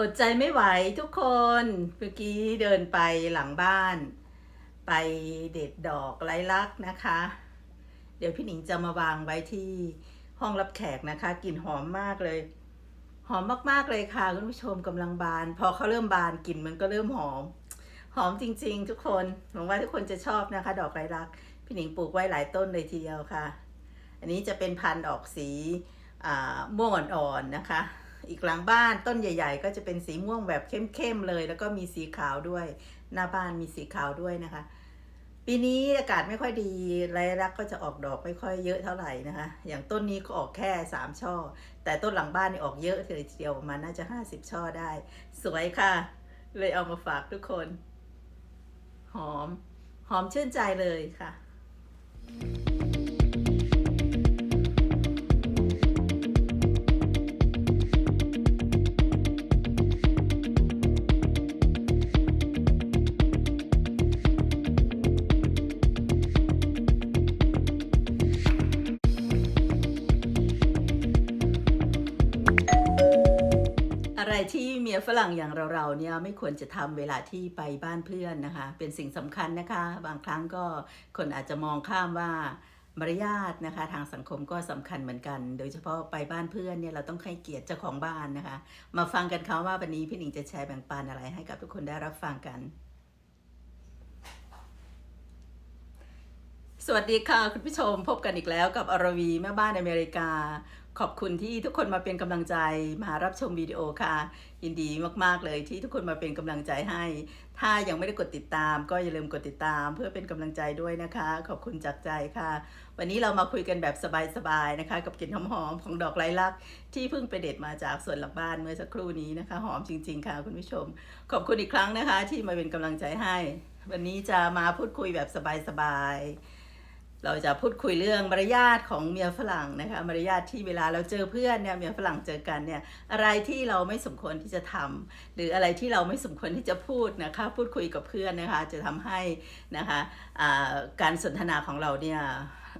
อดใจไม่ไหวทุกคนเมื่อกี้เดินไปหลังบ้าน ไปเด็ดดอกไร้ลักนะคะ เดี๋ยวพี่หนิงจะมาวางไว้ที่ห้องรับแขกนะคะกลิ่นหอมมากเลย หอมมากๆเลยค่ะคุณผู้ชมกำลังบาน พอเขาเริ่มบานกลิ่นมันก็เริ่มหอม หอมจริง ๆ ทุกคนหวังว่าทุกคนจะชอบนะคะ ดอกไร้ลัก พี่หนิงปลูกไว้หลายต้นเลยทีเดียวค่ะ อันนี้จะเป็นพันธุ์ออกสีอ่าม่วงอ่อนๆนะคะ อีกหลังบ้านต้นใหญ่ ๆ ก็จะเป็นสีม่วงแบบเข้มๆเลย แล้วก็มีสีขาวด้วย หน้าบ้านมีสีขาวด้วยนะคะ ปีนี้อากาศไม่ค่อยดีไรรักก็จะออกดอกไม่ค่อยเยอะเท่าไหร่นะคะ อย่างต้นนี้ก็ออกแค่สามช่อ แต่ต้นหลังบ้านนี่ออกเยอะเลยทีเดียวประมาณน่าจะห้าสิบช่อได้ สวยค่ะ เลยเอามาฝากทุกคน หอม หอมชื่นใจเลยค่ะอะ เมียฝรั่งอย่างเราๆเนี่ยไม่ควรจะทำเวลาที่ไปบ้านเพื่อนนะคะ เป็นสิ่งสำคัญนะคะ บางครั้งก็คนอาจจะมองข้ามว่ามารยาทนะคะ ทางสังคมก็สำคัญเหมือนกัน โดยเฉพาะไปบ้านเพื่อนเนี่ยเราต้องให้เกียรติเจ้าของบ้านนะคะ มาฟังกันเขาว่าวันนี้พี่หนิงจะแชร์แบ่งปันอะไรให้กับทุกคนได้รับฟังกัน สวัสดีค่ะคุณผู้ชมพบกันอีกแล้วกับอรวีแม่บ้านอเมริกา ขอบคุณที่ทุกคนมาเป็นกำลังใจมารับชมวิดีโอค่ะ ยินดีมากๆเลยที่ทุกคนมาเป็นกำลังใจให้ ถ้ายังไม่ได้กดติดตาม ก็อย่าลืมกดติดตาม เพื่อเป็นกำลังใจด้วยนะคะ ขอบคุณจากใจค่ะ วันนี้เรามาคุยกันแบบสบายๆนะคะ กับกลิ่นหอมๆของดอกไร้ลักษ์ที่เพิ่งไปเด็ดมาจากสวนหลังบ้านเมื่อสักครู่นี้นะคะ หอมจริง ๆ ค่ะคุณผู้ชม ขอบคุณอีกครั้งนะคะ ที่มาเป็นกำลังใจให้ วันนี้จะมาพูดคุยแบบสบายๆ เราจะพูดคุยเรื่องมารยาทของเมียฝรั่งนะคะมารยาทที่เวลาเราเจอเพื่อนเนี่ยเมียฝรั่งเจอกันเนี่ยอะไรที่เราไม่สมควรที่จะทำหรืออะไรที่เราไม่สมควรที่จะพูดนะคะพูดคุยกับเพื่อนนะคะจะทำให้นะคะการสนทนาของเราเนี่ย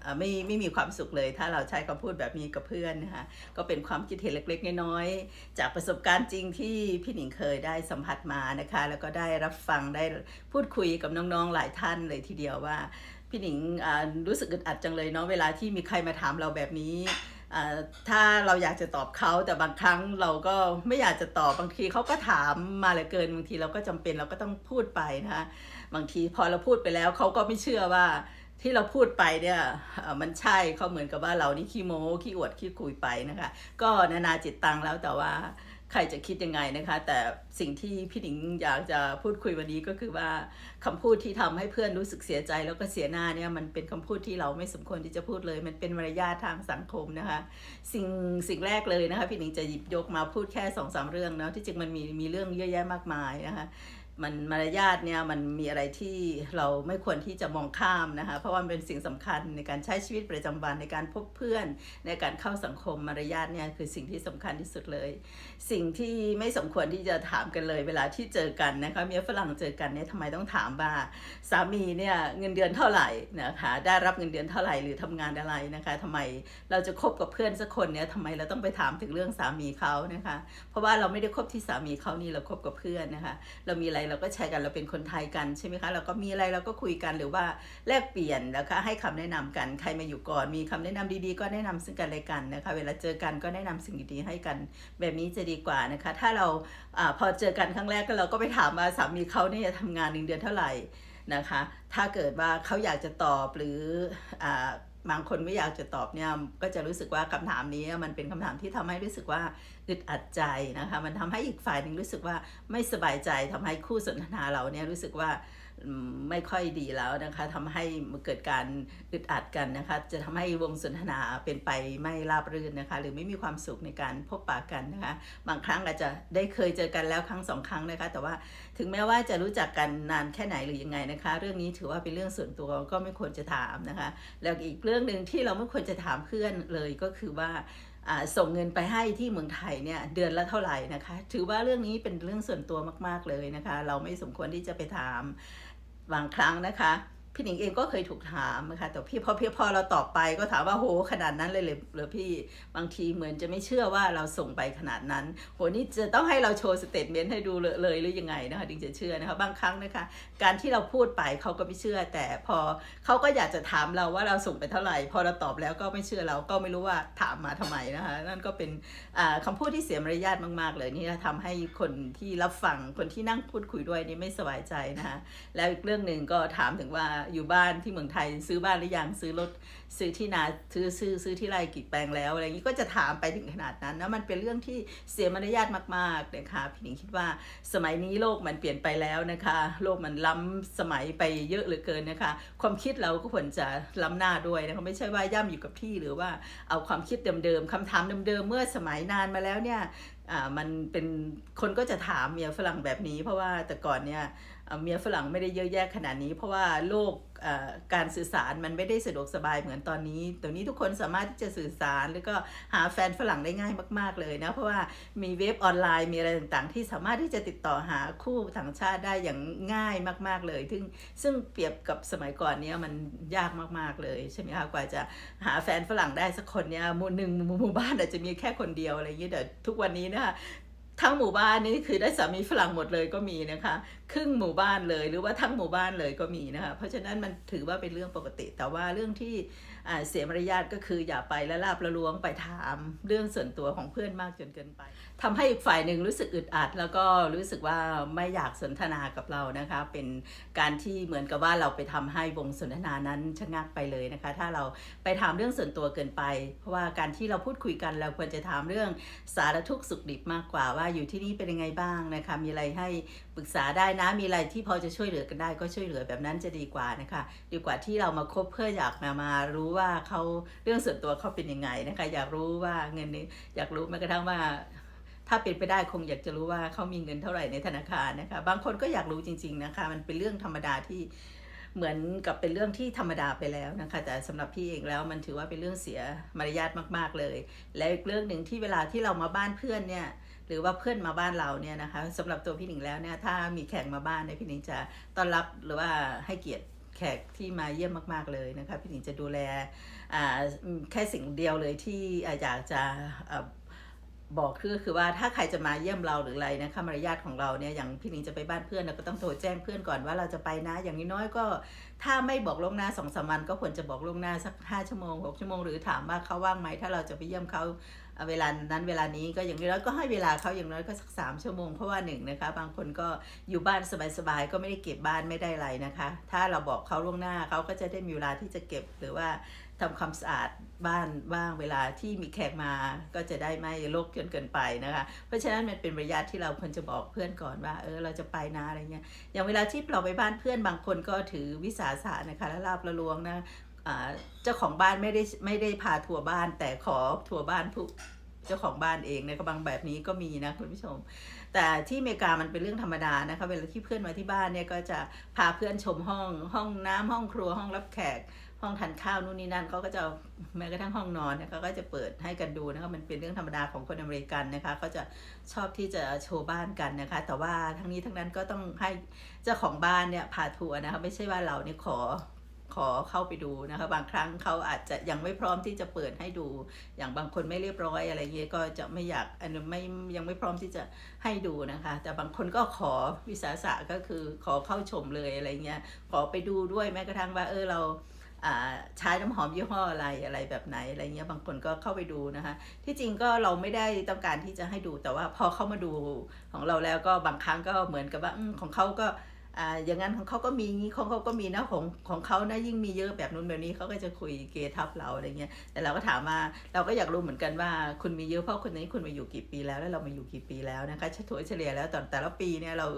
อ่าไม่ไม่มีความสุขเลย ถ้าเราใช้คำพูดแบบนี้กับเพื่อนนะคะก็เป็นความคิดเห็นเล็กๆน้อยๆจากประสบการณ์จริงที่พี่หนิงเคยได้สัมผัสมานะคะ แล้วก็ได้รับฟังได้พูดคุยกับน้องๆหลายท่านเลยทีเดียวว่า พี่หนิงรู้สึกอึดอัดจังเลยเนาะเวลาที่มีใครมาถามเราแบบนี้ถ้าเราอยากจะตอบเขาแต่บางครั้งเราก็ไม่อยากจะตอบบางทีเขาก็ถามมาเหลือเกินบางทีเราก็จำเป็นเราก็ต้องพูดไปนะคะบางทีพอเราพูดไปแล้วเขาก็ไม่เชื่อว่าที่เราพูดไปเนี่ยมันใช่เขาเหมือนกับว่าเรานี่ขี้โม้ขี้อวดขี้คุยไปนะคะ ก็นานาจิตตังแล้วแต่ว่า ใครจะคิดยังไงนะคะ แต่สิ่งที่พี่หนิงอยากจะพูดคุยวันนี้ก็คือว่าคำพูดที่ทำให้เพื่อนรู้สึกเสียใจแล้วก็เสียหน้าเนี่ยมันเป็นคำพูดที่เราไม่สมควรที่จะพูดเลย มันเป็นมารยาททางสังคมนะคะ สิ่งสิ่งแรกเลยนะคะพี่หนิงจะหยิบยกมาพูดแค่สองสามเรื่องเนาะที่จริงมันมีมีเรื่องเยอะแยะมากมายนะคะ มันมารยาทเนี่ยมันมีอะไรที่เราไม่ควรที่จะมองข้ามนะคะ เพราะว่ามันเป็นสิ่งสำคัญในการใช้ชีวิตประจำวันในการพบเพื่อน ในการเข้าสังคมมารยาทเนี่ยคือสิ่งที่สำคัญที่สุดเลย สิ่งที่ไม่สมควรที่จะถามกันเลย เวลาที่เจอกันนะคะเมียฝรั่งเจอกันเนี่ยทำไมต้องถามว่าสามีเนี่ยเงินเดือนเท่าไหร่นะคะได้รับเงินเดือนเท่าไหร่หรือทำงานอะไรนะคะทำไมเราจะคบกับเพื่อนสักคนเนี่ยทำไมเราต้องไปถามถึงเรื่องสามีเขานะคะ เพราะว่าเราไม่ได้คบที่สามีเขานี่เราคบกับเพื่อนนะคะ เรามีอะไรเราก็แชร์กันเราเป็นคนไทยกันใช่ไหมคะเราก็มีอะไรเราก็คุยกันหรือว่าแลกเปลี่ยนนะคะให้คำแนะนำกันใครมาอยู่ก่อนมีคำแนะนำดีๆ ก็แนะนำซึ่งกันและกันนะคะ เวลาเจอกันก็แนะนำสิ่งดีๆให้กันแบบนี้จะดีกว่านะคะ ถ้าเราอพอเจอกันครั้งแรกก็เราก็ไปถามว่าสามีเขาเนี่ยทำงานหนึ่งเดือนเท่าไหร่นะคะ ถ้าเกิดว่าเขาอยากจะตอบหรืออ บางคนไม่อยากจะตอบเนี่ยก็จะรู้สึกว่าคำถามนี้มันเป็นคำถามที่ทำให้รู้สึกว่าอึดอัดใจนะคะ มันทำให้อีกฝ่ายหนึ่งรู้สึกว่าไม่สบายใจทำให้คู่สนทนาเราเนี่ยรู้สึกว่า ไม่ค่อยดีแล้วนะคะทำให้เกิดการอึดอัดกันนะคะ จะทำให้วงสนทนาเป็นไปไม่ราบรื่นนะคะ หรือไม่มีความสุขในการพบปะกันนะคะ บางครั้งอาจจะได้เคยเจอกันแล้วครั้งสองครั้งนะคะ แต่ว่าถึงแม้ว่าจะรู้จักกันนานแค่ไหนหรือยังไงนะคะ เรื่องนี้ถือว่าเป็นเรื่องส่วนตัวก็ไม่ควรจะถามนะคะ แล้วอีกเรื่องหนึ่งที่เราไม่ควรจะถามเพื่อนเลยก็คือว่าอ่า ส่งเงินไปให้ที่เมืองไทยเนี่ยเดือนละเท่าไหร่นะคะ ถือว่าเรื่องนี้เป็นเรื่องส่วนตัวมาก ๆเลยนะคะ เราไม่สมควรที่จะไปถามบางครั้งนะคะ พี่หนิงเองก็เคยถูกถามนะคะแต่พี่พอพี่พอเราตอบไปก็ถามว่าโหขนาดนั้นเลยเลยหรือพี่บางทีเหมือนจะไม่เชื่อว่าเราส่งไปขนาดนั้นโหนี่จะต้องให้เราโชว์สเตทเมนต์ให้ดูเลยหรือยังไงนะคะถึงจะเชื่อนะคะบางครั้งนะคะ การที่เราพูดไปเขาก็ไม่เชื่อ แต่พอเขาก็อยากจะถามเราว่าเราส่งไปเท่าไหร่ พอเราตอบแล้วก็ไม่เชื่อเราก็ไม่รู้ว่าถามมาทำไมนะคะนั่นก็เป็นอ่าคำพูดที่เสียมารยาทมากๆ เลยนี่ทำให้คนที่รับฟังคนที่นั่งพูดคุยด้วยนี่ไม่สบายใจนะคะแล้วอีกเรื่องหนึ่งก็ถามถึงว่าอยู่บ้านที่เมืองไทยซื้อบ้านหรือยังซื้อรถซื้อที่นาซื้อซื้อซื้อที่ไร่กี่แปลงแล้วอะไรอย่างนี้ก็จะถามไปถึงขนาดนั้นนะมันเป็นเรื่องที่เสียมารยาทมากๆนะคะพี่หนิงคิดว่าสมัยนี้โลกมันเปลี่ยนไปแล้วนะคะ โลกมันล้ำสมัยไปเยอะเหลือเกินนะคะ ความคิดเราก็ควรจะล้ำหน้าด้วยนะคะไม่ใช่ว่าย่ำอยู่กับที่หรือว่าเอาความคิดเดิมๆคำถามเดิมๆเมื่อสมัยนานมาแล้วเนี่ยอ่ามันเป็นคนก็จะถามเมียฝรั่งแบบนี้ เพราะว่าแต่ก่อนเนี่ย เมียฝรั่งไม่ได้เยอะแยะขนาดนี้ เพราะว่าโลกการสื่อสารมันไม่ได้สะดวกสบายเหมือนตอนนี้ตอนนี้ทุกคนสามารถที่จะสื่อสารแล้วก็หาแฟนฝรั่งได้ง่ายมาก ๆเลยนะเพราะว่ามีเว็บออนไลน์มีอะไรต่างๆ ที่สามารถที่จะติดต่อหาคู่ต่างชาติได้อย่างง่ายมาก ๆเลย ซึ่งซึ่งเปรียบกับสมัยก่อนเนี้ยมันยากมากๆเลยใช่ไหมคะกว่าจะหาแฟนฝรั่งได้สักคนเนี่ยหมู่หนึ่งหมู่บ้านอาจจะมีแค่คนเดียวอะไรอย่างเงี้ยแต่ทุกวันนี้นะคะ ทั้งหมู่บ้านนี่คือได้สามีฝรั่งหมดเลยก็มีนะคะ ครึ่งหมู่บ้านเลยหรือว่าทั้งหมู่บ้านเลยก็มีนะคะ เพราะฉะนั้นมันถือว่าเป็นเรื่องปกติ แต่ว่าเรื่องที่ เสียมารยาทก็คืออย่าไปละลาบละล้วงไปถามเรื่องส่วนตัวของเพื่อนมากจนเกินไปทำให้อีกฝ่ายหนึ่งรู้สึกอึดอัด แล้วก็รู้สึกว่าไม่อยากสนทนากับเรานะคะ เป็นการที่เหมือนกับว่าเราไปทำให้วงสนทนานั้นชะงักไปเลยนะคะ ถ้าเราไปถามเรื่องส่วนตัวเกินไป เพราะว่าการที่เราพูดคุยกันเราควรจะถามเรื่องสารทุกข์สุขดิบมากกว่าว่าอยู่ที่นี่เป็นยังไงบ้างนะคะ มีอะไรให้ปรึกษาได้นะมีอะไรที่พอจะช่วยเหลือกันได้ก็ช่วยเหลือแบบนั้นจะดีกว่านะคะ ดีกว่าที่เรามาคบเพื่ออยากมามารู้ว่าเขาเรื่องส่วนตัวเขาเป็นยังไงนะคะอยากรู้ว่าเงินนี้อยากรู้แม้กระทั่งว่า ถ้าเป็นไปได้คงอยากจะรู้ว่าเขามีเงินเท่าไหร่ในธนาคารนะคะบางคนก็อยากรู้จริง ๆนะคะ มันเป็นเรื่องธรรมดาที่เหมือนกับเป็นเรื่องที่ธรรมดาไปแล้วนะคะ แต่สำหรับพี่เองแล้วมันถือว่าเป็นเรื่องเสียมารยาทมาก ๆเลย และอีกเรื่องหนึ่งที่เวลาที่เรามาบ้านเพื่อนเนี่ยหรือว่าเพื่อนมาบ้านเราเนี่ยนะคะสำหรับตัวพี่หนิงแล้วเนี่ยถ้ามีแขกมาบ้านเนี่ยพี่หนิงจะต้อนรับหรือว่าให้เกียรติ แขกที่มาเยี่ยมมาก ๆ เลยนะคะพี่หนิงจะดูแลอ่าแค่สิ่งเดียวเลยที่อยากจะบอกคือคือว่าถ้าใครจะมาเยี่ยมเราหรืออะไรนะคะมารยาทของเราเนี่ยอย่างพี่หนิงจะไปบ้านเพื่อนเราก็ต้องโทรแจ้งเพื่อนก่อนว่าเราจะไปนะ อย่างน้อยๆก็ถ้าไม่บอกล่วงหน้าสองสามวันก็ควรจะบอกล่วงหน้าสักห้าชั่วโมงหกชั่วโมงหรือถามว่าเขาว่างไหมถ้าเราจะไปเยี่ยมเขา เอ่อเวลานั้นเวลานี้ก็อย่างน้อยก็ให้เวลาเขาอย่างน้อยก็สักสามชั่วโมงเพราะว่าหนึ่งนะคะ บางคนก็อยู่บ้านสบายๆก็ไม่ได้เก็บบ้านไม่ได้อะไรนะคะ ถ้าเราบอกเขาล่วงหน้าเขาก็จะได้มีเวลาที่จะเก็บหรือว่าทำความสะอาดบ้านบ้างเวลาที่มีแขกมาก็จะได้ไม่รกจนเกินไปนะคะ เพราะฉะนั้นมันเป็นระยะที่เราควรจะบอกเพื่อนก่อนว่าเออเราจะไปนะอะไรเงี้ยอย่างเวลาที่เราไปบ้านเพื่อนบางคนก็ถือวิสาสะนะคะและลาบละลวงนะอ่า เจ้าของบ้านไม่ได้ไม่ได้พาทัวร์บ้าน แต่ขอทัวร์บ้านผู้เจ้าของบ้านเองนะคะบางแบบนี้ก็มีนะคุณผู้ชม แต่ที่อเมริกามันเป็นเรื่องธรรมดานะคะเวลาที่เพื่อนมาที่บ้านเนี่ยก็จะพาเพื่อนชมห้องห้องน้ำห้องครัวห้องรับแขก ห้องทานข้าวนู่นนี่นั่นเขาก็จะแม้กระทั่งห้องนอนเนี่ยเขาก็จะเปิดให้กันดูนะคะมันเป็นเรื่องธรรมดาของคนอเมริกันนะคะเขาจะชอบที่จะโชว์บ้านกันนะคะ แต่ว่าทั้งนี้ทั้งนั้นก็ต้องให้เจ้าของบ้านเนี่ยพาทัวร์นะคะไม่ใช่ว่าเราเนี่ยขอ ขอเข้าไปดูนะคะ บางครั้งเขาอาจจะยังไม่พร้อมที่จะเปิดให้ดู อย่างบางคนไม่เรียบร้อยอะไรเงี้ยก็จะไม่อยากอันนี้ไม่ยังไม่พร้อมที่จะให้ดูนะคะ แต่บางคนก็ขอวิสาสะก็คือขอเข้าชมเลยอะไรเงี้ยขอไปดูด้วยแม้กระทั่งว่าเออเราอ่าใช้น้ำหอมยี่ห้ออะไรอะไรแบบไหนอะไรเงี้ยบางคนก็เข้าไปดูนะคะ ที่จริงก็เราไม่ได้ต้องการที่จะให้ดูแต่ว่าพอเข้ามาดูของเราแล้วก็บางครั้งก็เหมือนกับว่าอของเขาก็ อ่าอย่างนั้นของเขาก็มีงี้ของเขาก็มีนะของของเขานะยิ่งมีเยอะแบบนู้นแบบนี้เขาก็จะคุยเกทับเราอะไรเงี้ยแต่เราก็ถามว่าเราก็อยากรู้เหมือนกันว่าคุณมีเยอะเพราะคนนี้คุณมาอยู่กี่ปีแล้วแล้วเรามาอยู่กี่ปีแล้วนะคะชัวยเฉลี่ยแล้วตอนแต่ละปีเนี่ยเรา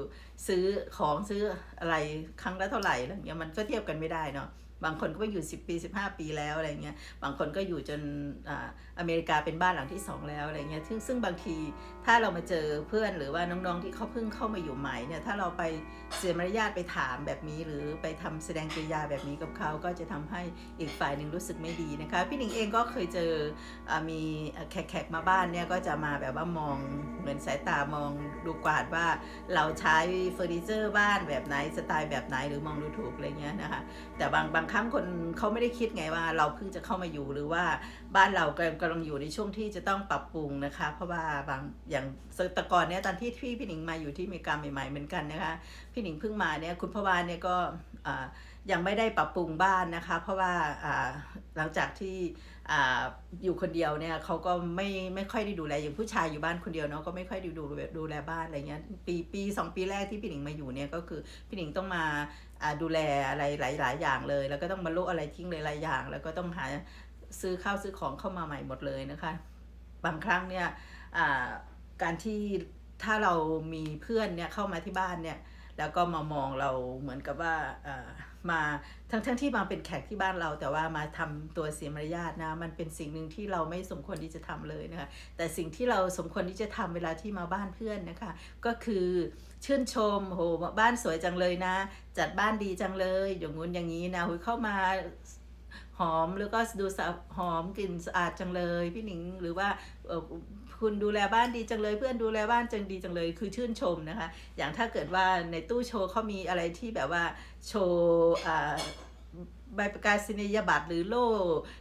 ซื้อของซื้ออะไรครั้งละเท่าไหร่อะไรเงี้ยมันก็เทียบกันไม่ได้เนาะ บางคนก็ไปอยู่ 10 ปี 15 ปีแล้วอะไรเงี้ย บางคนก็อยู่จนอ่าอเมริกาเป็นบ้านหลังที่สองแล้วอะไรเงี้ย ซึ่งซึ่งบางทีถ้าเรามาเจอเพื่อนหรือว่าน้องๆที่เขาเพิ่งเข้ามาอยู่ใหม่เนี่ย ถ้าเราไปเสียมารยาทไปถามแบบนี้ หรือไปทำแสดงกริยาแบบนี้กับเขาก็จะทำให้อีกฝ่ายหนึ่งรู้สึกไม่ดีนะคะ พี่หนิงเองก็เคยเจออามีแขกๆมาบ้านเนี่ยก็จะมาแบบว่ามองเหมือนสายตามองดูกวาดว่าเราใช้เฟอร์นิเจอร์บ้านแบบไหนสไตล์แบบไหนหรือมองดูถูกอะไรเงี้ยนะคะ แต่บางบางครั้งคนเขาไม่ได้คิดไงว่าเราเพิ่งจะเข้ามาอยู่หรือว่าบ้านเรากำลังอยู่ในช่วงที่จะต้องปรับปรุงนะคะ เพราะว่าบางอย่างแตะกอนเนี่ยตอนที่พี่พี่หนิงมาอยู่ที่อเมริกาใหม่ ๆเหมือนกันนะคะพี่หนิงเพิ่งมาเนี่ยคุณพ่อวานเนี่ยก็ยังไม่ได้ปรับปรุงบ้านนะคะ เพราะว่าหลังจากที่ออยู่คนเดียวเนี่ยเขาก็ไม่ไม่ค่อยได้ดูแลอย่างผู้ชายอยู่บ้านคนเดียวเนาะก็ไม่ค่อยได้ดูดูแลบ้านอะไรเงี้ยปีปีสองปีแรกที่พี่หนิงมาอยู่เนี่ยก็คือพี่หนิงต้องมา ดูแลอะไรหลายหลายอย่างเลย แล้วก็ต้องมาลุอะไรทิ้งเลยหลายอย่าง แล้วก็ต้องหาซื้อข้าวซื้อของเข้ามาใหม่หมดเลยนะคะ บางครั้งเนี่ยอ่าการที่ถ้าเรามีเพื่อนเนี่ยเข้ามาที่บ้านเนี่ย แล้วก็มามองเราเหมือนกับว่าอ่า มาทั้งทั้งที่มาเป็นแขกที่บ้านเรา แต่ว่ามาทำตัวเสียมารยาทนะมันเป็นสิ่งหนึ่งที่เราไม่สมควรที่จะทำเลยนะคะแต่สิ่งที่เราสมควรที่จะทำเวลาที่มาบ้านเพื่อนนะคะ ก็คือชื่นชมโหบ้านสวยจังเลยนะ จัดบ้านดีจังเลยอย่างงู้นอย่างนี้นะหุยเข้ามา หอมแล้วก็ดูสะหอมกลิ่นสะอาดจังเลย พี่หนิงหรือว่าคุณดูแลบ้านดีจังเลย เพื่อนดูแลบ้านจังดีจังเลยคือชื่นชมนะคะ อย่างถ้าเกิดว่าในตู้โชว์เขามีอะไรที่แบบว่าโชว์อ่า ใบประกาศนียบัตรหรือโล่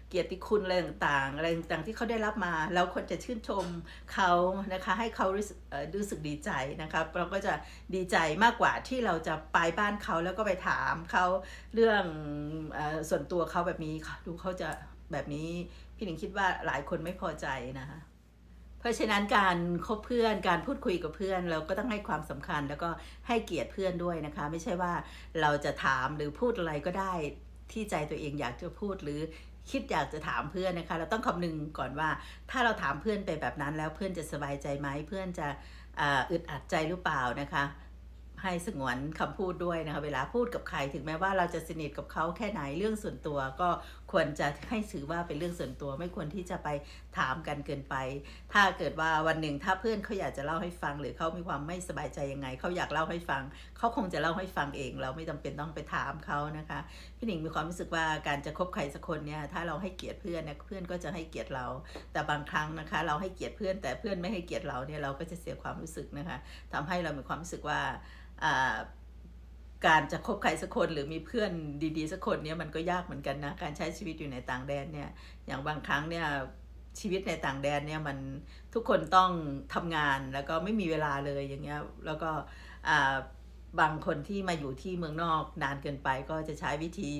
เกียรติคุณอะไรต่างๆอะไรต่างๆที่เขาได้รับมา แล้วคนจะชื่นชมเขานะคะให้เขารู้สึกดีใจนะคะเราก็จะดีใจมากกว่าที่เราจะไปบ้านเขาแล้วก็ไปถามเขาเรื่องอส่วนตัวเขาแบบนี้ดูเขาจะแบบนี้พี่หนิงคิดว่าหลายคนไม่พอใจนะคะเพราะฉะนั้นการคบเพื่อนการพูดคุยกับเพื่อน เราก็ต้องให้ความสำคัญแล้วก็ให้เกียรติเพื่อนด้วยนะคะ ไม่ใช่ว่าเราจะถามหรือพูดอะไรก็ได้ ที่ใจตัวเองอยากจะพูดหรือคิดอยากจะถามเพื่อนนะคะ เราต้องคำนึงก่อนว่า ถ้าเราถามเพื่อนไปแบบนั้นแล้วเพื่อนจะสบายใจไหมเพื่อนจะอ,อึดอัดใจหรือเปล่านะคะ ให้สงวนคำพูดด้วยนะคะเวลาพูดกับใครถึงแม้ว่าเราจะสนิทกับเขาแค่ไหนเรื่องส่วนตัว ก็ควรจะให้ถือว่าเป็นเรื่องส่วนตัว ไม่ควรที่จะไปถามกันเกินไป ถ้าเกิดว่าวันหนึ่งถ้าเพื่อนเขาอยากจะเล่าให้ฟัง หรือเขามีความไม่สบายใจยังไงเขาอยากเล่าให้ฟังเขาคงจะเล่าให้ฟังเอง เราไม่จำเป็นต้องไปถามเขานะคะพี่หนิงมีความรู้สึกว่าการจะคบใครสักคนเนี่ยถ้าเราให้เกียรติเพื่อนเนี่ยเพื่อนก็จะให้เกียรติเรา แต่บางครั้งนะคะ เราให้เกียรติเพื่อนแต่เพื่อนไม่ให้เกียรติเราเนี่ยเราก็จะเสียความรู้สึกนะคะทำให้เรามีความรู้สึกว่าการจะคบใครสักคนหรือมีเพื่อนดีๆสักคนเนี่ยมันก็ยากเหมือนกันนะการใช้ชีวิตอยู่ในต่างแดนเนี่ยอย่างบางครั้งเนี่ยชีวิตในต่างแดนเนี่ยมันทุกคนต้องทำงานแล้วก็ไม่มีเวลาเลยอย่างเงี้ยแล้วก็บางคนที่มาอยู่ที่เมืองนอกนานเกินไปก็จะใช้วิธี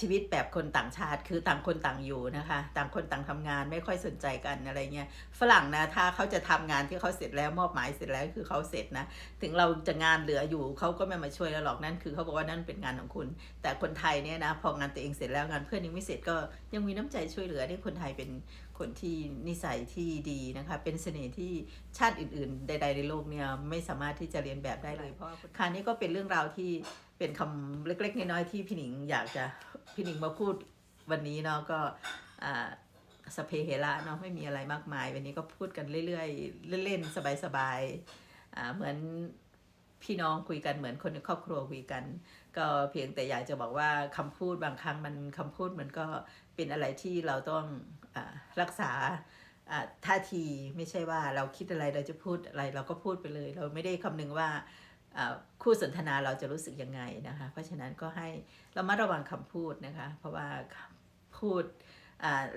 ชีวิตแบบคนต่างชาติคือต่างคนต่างอยู่นะคะ ต่างคนต่างทำงานไม่ค่อยสนใจกันอะไรเงี้ยฝรั่งนะถ้าเขาจะทำงานที่เขาเสร็จแล้วมอบหมายเสร็จแล้วคือเขาเสร็จนะถึงเราจะงานเหลืออยู่เขาก็ไม่มาช่วยเราหรอกนั่นคือเขาบอกว่านั่นเป็นงานของคุณ แต่คนไทยเนี่ยนะพองานตัวเองเสร็จแล้วงานเพื่อนยังไม่เสร็จก็ยังมีน้ำใจช่วยเหลือนี่คนไทยเป็นคนที่นิสัยที่ดีนะคะ เป็นเสน่ห์ที่ชาติอื่น ๆ ใด ๆ ในโลกเนี่ยไม่สามารถที่จะเรียนแบบได้เลยเพราะค่ะนี่ก็เป็นเรื่องราวที่ เป็นคำเล็ก ๆ น้อยๆที่พี่หนิงอยากจะพี่หนิงมาพูดวันนี้เนาะก็อ่าสเพเฮระเนาะไม่มีอะไรมากมาย วันนี้ก็พูดกันเรื่อยๆเล่นๆสบายๆอ่าเหมือนพี่น้องคุยกันเหมือนคนในครอบครัวคุยกัน ก็เพียงแต่อยากจะบอกว่าคำพูดบางครั้งมันคำพูดมันก็เป็นอะไรที่เราต้องอารักษาอ่าท่าทีไม่ใช่ว่าเราคิดอะไรเราจะพูดอะไร เราก็พูดไปเลย เราไม่ได้คำนึงว่า คู่สนทนาเราจะรู้สึกยังไงนะคะ เพราะฉะนั้นก็ให้เรามาระวังคำพูดนะคะ เพราะว่าพูด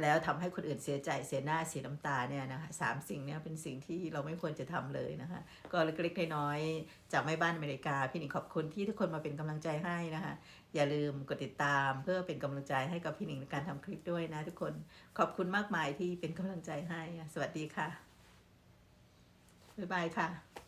แล้วทำให้คนอื่นเสียใจเสียหน้าเสียน้ำตาเนี่ยนะคะสามสิ่งเนี้เป็นสิ่งที่เราไม่ควรจะทำเลยนะคะ ก็เล็กๆน้อยๆจากแม่บ้านอเมริกา พี่หนิงขอบคุณที่ทุกคนมาเป็นกำลังใจให้นะคะ อย่าลืมกดติดตามเพื่อเป็นกำลังใจให้กับพี่หนิงในการทำคลิปด้วยนะทุกคนขอบคุณมากมายที่เป็นกำลังใจให้ สวัสดีค่ะบ๊ายบายค่ะ